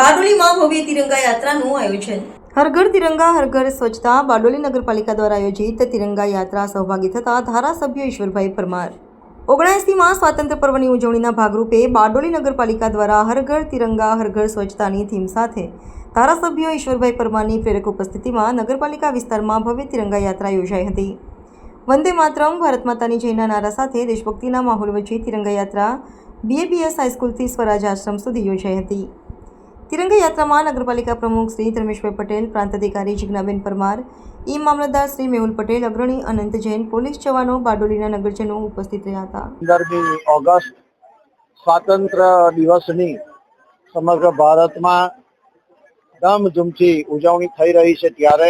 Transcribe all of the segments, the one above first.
બારડોલીમાં ભવ્ય તિરંગા યાત્રાનું આયોજન. હર ઘર તિરંગા હર ઘર સ્વચ્છતા બારડોલી નગરપાલિકા દ્વારા આયોજિત તિરંગા યાત્રા સહભાગી થતા ધારાસભ્ય ઈશ્વરભાઈ પરમાર. ઓગણસીમાં સ્વાતંત્ર્ય પર્વની ઉજવણીના ભાગરૂપે બારડોલી નગરપાલિકા દ્વારા હર ઘર તિરંગા હર ઘર સ્વચ્છતાની થીમ સાથે ધારાસભ્ય ઈશ્વરભાઈ પરમારની પ્રેરક ઉપસ્થિતિમાં નગરપાલિકા વિસ્તારમાં ભવ્ય તિરંગા યાત્રા યોજાઈ હતી. વંદે માતરમ, ભારત માતાની જયના નારા સાથે દેશભક્તિના માહોલ વચ્ચે તિરંગા યાત્રા બીએબીએસ હાઈસ્કૂલથી સ્વરાજ આશ્રમ સુધી યોજાઈ હતી. તિરંગા યાત્રામાં નગરપાલિકા પ્રમુખ શ્રી ધર્મેશભાઈ પટેલ પ્રાંત અધિકારી જિજ્ઞાબેન પરમાર, ઈ મામલતદાર શ્રી મેહુલ પટેલ, અગ્રણી અનંત જૈન, પોલીસ જવાનો બારડોલીના નગરજનો ઉપસ્થિત રહ્યા હતા. ઓગસ્ટ સ્વાતંત્ર દિવસની સમગ્ર ભારતમાં ધામધૂમથી ઉજવણી થઈ રહી છે ત્યારે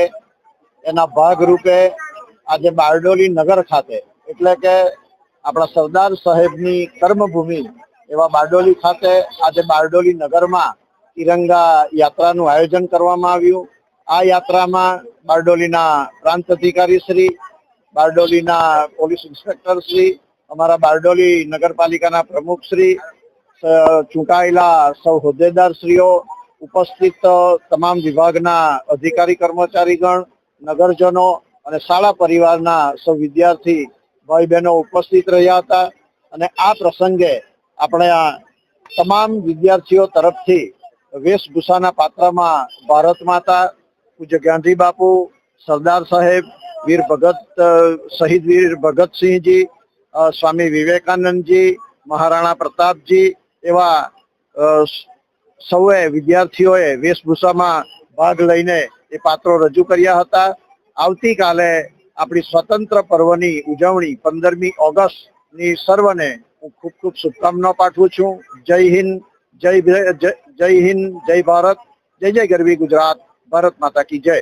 એના ભાગરૂપે આજે બારડોલી નગર ખાતે, એટલે કે આપણા સરદાર સાહેબની કર્મભૂમિ એવા બારડોલી ખાતે આજે બારડોલી નગરમાં તિરંગા યાત્રાનું આયોજન કરવામાં આવ્યું. આ યાત્રામાં બારડોલીના પ્રાંત અધિકારી શ્રી, બારડોલીના પોલીસ ઇન્સ્પેક્ટર શ્રી, અમારા બારડોલી નગરપાલિકાના પ્રમુખ શ્રી ચૂંટાયેલા સૌ હોદ્દેદાર શ્રીઓ, ઉપસ્થિત તમામ વિભાગના અધિકારી કર્મચારીગણ, નગરજનો અને શાળા પરિવારના સૌ વિદ્યાર્થી ભાઈ બહેનો ઉપસ્થિત રહ્યા હતા. અને આ પ્રસંગે આપણે તમામ વિદ્યાર્થીઓ તરફથી વેશભૂષાના પાત્રમાં ભારત માતા, પૂજ્ય ગાંધી બાપુ, સરદાર સાહેબ, વીર ભગત શહીદ વીર ભગતસિંહજી સ્વામી વિવેકાનંદજી, મહારાણા પ્રતાપજી એવા સૌએ વિદ્યાર્થીઓએ વેશભૂષામાં ભાગ લઈને એ પાત્રો રજૂ કર્યા હતા. આવતીકાલે આપણી સ્વતંત્ર પર્વની ઉજવણી પંદરમી ઓગસ્ટની સર્વને હું ખૂબ ખૂબ શુભકામનાઓ પાઠવું છું. જય હિન્દ જય જય હિન્દ જય ભારત જય જય ગરવી ગુજરાત ભારત માતા કી જય.